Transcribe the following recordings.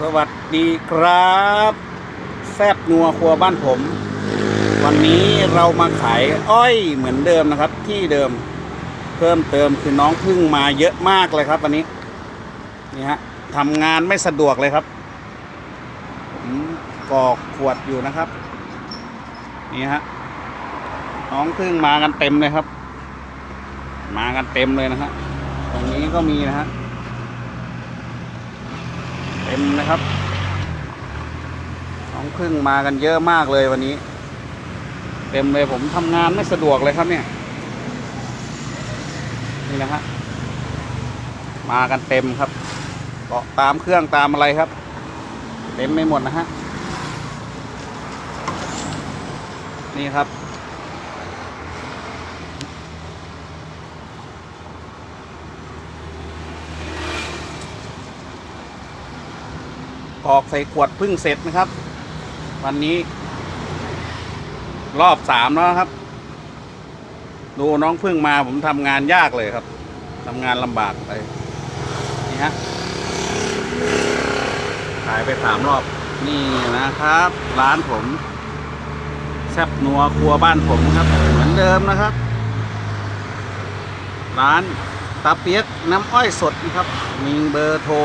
สวัสดีครับ แซบนัวครัวบ้านผม วันนี้เรามาขายอ้อยเหมือนเดิมนะครับ ที่เดิมเพิ่มเติมคือน้องพึ่งมาเยอะมากเลยครับ วันนี้นี่ฮะทำงานไม่สะดวกเลยครับผมกรอกขวดอยู่นะครับ นี่ฮะน้องพึ่งมากันเต็มเลยครับ มากันเต็มเลยนะฮะตรงนี้ก็มีนะฮะ เต็มนะครับน้องพึ่งมากันเยอะมากเลยวันนี้ เต็มเลยผมทำงานไม่สะดวกเลยครับเนี่ย นี่นะฮะมากันเต็มครับเกาะตามเครื่องตามอะไรครับ เต็มไม่หมดนะฮะนี่ครับ กรอกใส่ขวดพึ่งเสร็จนะครับ วันนี้ รอบสามแล้วครับ ดูน้องพึ่งมาผมทำงานยากเลยครับทำงานลำบากไปนี่ฮะขายไปสามรอบนี่นะครับ ร้านผมแซบนัวครัวบ้านผมครับ เหมือนเดิมนะครับ ร้านตาเปียกน้ำอ้อยสดนะครับ มีเบอร์โทร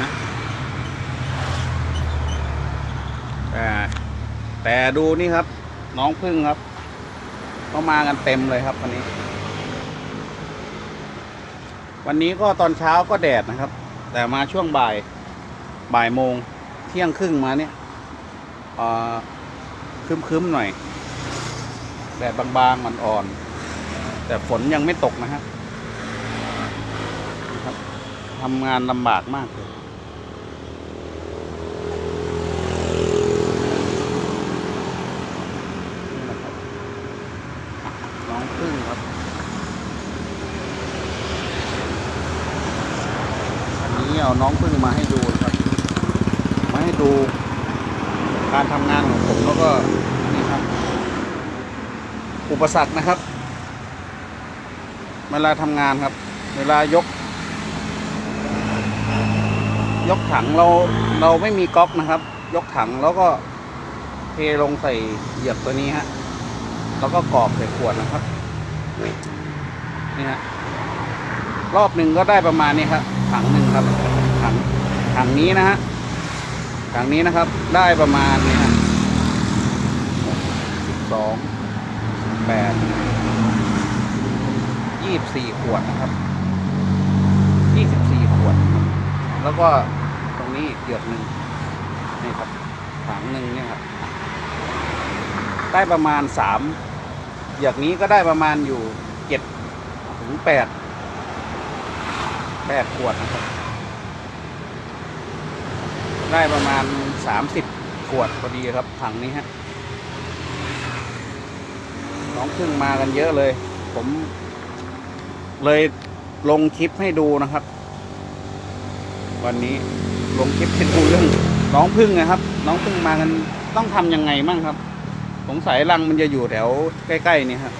นะ แต่ แต่ดูนี่ครับ น้องพึ่งครับเขามากันเต็มเลยครับวันนี้ วันนี้ก็ตอนเช้าก็แดดนะครับ แต่มาช่วงบ่ายบ่ายโมงเที่ยงครึ่งมาเนี่ยอ่อครึ้มๆหน่อย แดดบางๆอ่อนๆแต่ฝนยังไม่ตกนะครับครับทำงานลำบากมากเลย นี่นะครับ น้องพึ่งครับ อันนี้เอาน้องพึ่งมาให้ดูครับ มาให้ดูการทำงานของผมแล้วก็นี่ครับ อุปสรรคนะครับ เวลาทำงานครับ เวลายก ยกถังเราเราไม่มีก๊อกนะครับ ยกถังแล้วก็เทลงใส่เหยียบตัวนี้ฮะ แล้วก็กรอกใส่ขวดนะครับ นี่ฮะรอบหนึ่งก็ได้ประมาณนี้ครับ ถังหนึ่งครับ ถังถังนี้นะฮะถังนี้นะครับ ได้ประมาณนี้ฮะสิบสองแปดยี่สิบสี่ขวดนะครับยี่สิบสี่ขวด แล้วก็ตรงนี้อีกเหยือกหนึ่งนี่ครับถังหนึ่งเนี่ยครับ ได้ประมาณสาม อย่างนี้ก็ได้ประมาณอยู่เจ็ดถึงแปดแปดขวดนะครับ ได้ประมาณสามสิบขวดพอดีครับถังนี้ฮะน้องพึ่งมากันเยอะเลย ผมเลยลงคลิปให้ดูนะครับ วันนี้ลงคลิปให้ดูเรื่องน้องพึ่งนะครับ น้องพึ่งมากันต้องทำยังไงมั่งครับ สงสัยรังมันจะอยู่แถวใกล้ๆนี่ครับ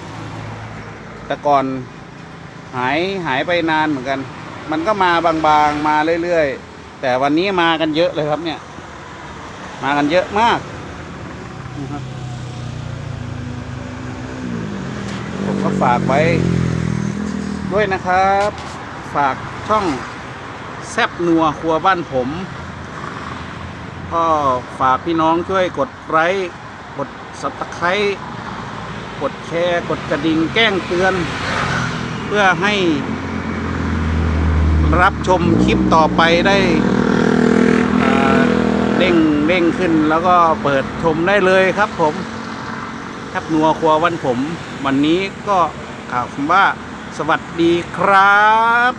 แต่ก่อนหายหายไปนานเหมือนกัน มันก็มาบางๆมาเรื่อยๆ แต่วันนี้มากันเยอะเลยครับเนี่ย มากันเยอะมากนะครับผมก็ฝากไว้ ด้วยนะครับ ฝากช่องแซบนัวครัวบ้านผม ก็ฝากพี่น้องช่วยกดไลค์ กดสับตะไคร้กดแชร์กดกระดิ่งแก้งเตือน เพื่อให้รับชมคลิปต่อไปได้เด้งเด้งขึ้นแล้วก็เปิดชมได้เลยครับผมแทบนัวครัววันผม วันนี้ก็กล่าวคำว่า สวัสดีครับ